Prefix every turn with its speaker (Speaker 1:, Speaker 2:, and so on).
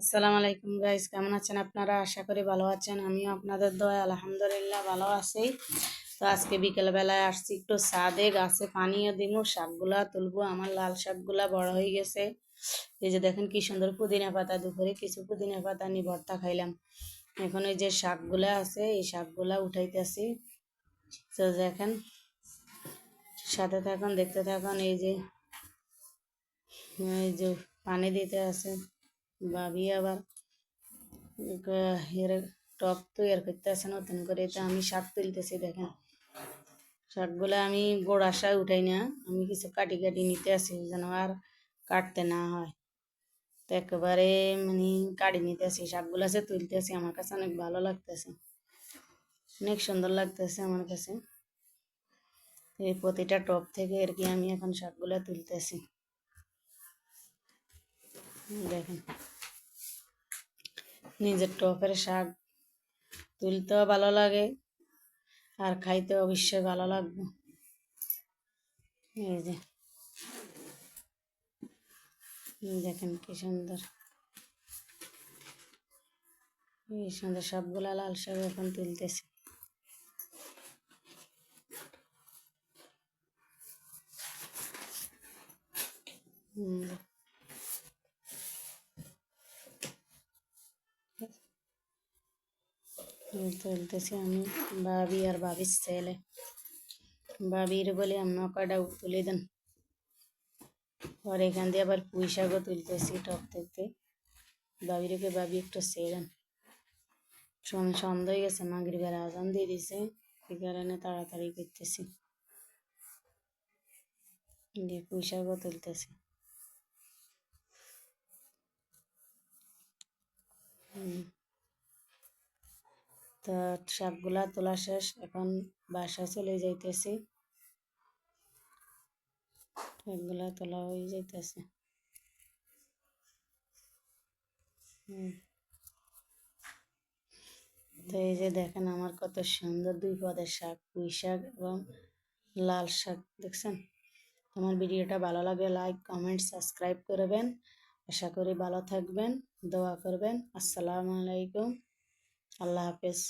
Speaker 1: আসসালামু আলাইকুম গাইস কেমন আছেন আপনারা? আশা করি ভালো আছেন, আমিও আপনাদের দয়া আলহামদুলিল্লাহ ভালো আছি। তো আজকে বিকেলবেলায় আসছি একটু সাদে গাছে পানিও দিমু শাকগুলা তুলবো, আমার লাল শাকগুলা বড় হয়ে গেছে। এই যে দেখেন কি সুন্দর পুদিনা পাতা, দুপুরে কিছু পুদিনা পাতা নিয়ে ভর্তা খাইলাম। এখন এই যে শাকগুলা আছে, এই শাকগুলা উঠাইতেছি। তো দেখেন, সাথে থাকুন, দেখতে থাকুন, এই যে এই যে পানি দিতে আছে। ভাবি আবার এর টপ তৈরি করতেছে নতুন করে তো আমি শাক তুলতেছি, দেখেন। শাকগুলো আমি গোড়া শাক উঠাই না, আমি কিছু কাটি কাটি নিতে আসি, যেন আর কাটতে না হয়। তো একেবারে মানে কাটি নিতে আসি, শাকগুলো আছে তুলতেছি আমার কাছে অনেক ভালো লাগতেছে। অনেক সুন্দর লাগতেছে আমার কাছে। এই প্রতিটা টপ থেকে আর কি আমি এখন শাকগুলো তুলতেছি। দেখেন। নিজের টপের শাক তুলতেও ভালো লাগে আর খাইতে অবশ্যই ভালো লাগবে। এই যে। দেখেন কি সুন্দর। এই সুন্দর সবগুলা লাল শাক এখন তুলতেছে। হুম। তুলতেছি আমি ভাবি আর ভাবির ছেলে। ভাবির বলে আমরা কয়টা তুলে দেন। আর এখান দিয়ে আবার পুঁই শাকও তুলতেছি টপ থেকে ভাবিরকে ভাবি একটু সেরেন সন্ধ্যা হয়ে গেছে মাগরি বেড়া আজান দিয়ে দিছে। এই কারণে তাড়াতাড়ি করতেছি। দিয়ে পুঁই শাকও তুলতেছি হুম তো শাকগুলা তোলা শেষ, এখন বাসায় চলে যাইতেছি। শাকগুলা তোলা হয়ে যাইতেছে। তো এই যে দেখেন আমার কত সুন্দর দুই পদের শাক, পুঁই শাক এবং লাল শাক, দেখছেন? আমার ভিডিওটা ভালো লাগে লাইক কমেন্ট সাবস্ক্রাইব করবেন। আশা করি ভালো থাকবেন, দোয়া করবেন। আসসালামু আলাইকুম। আল্লাহ হাফেজ।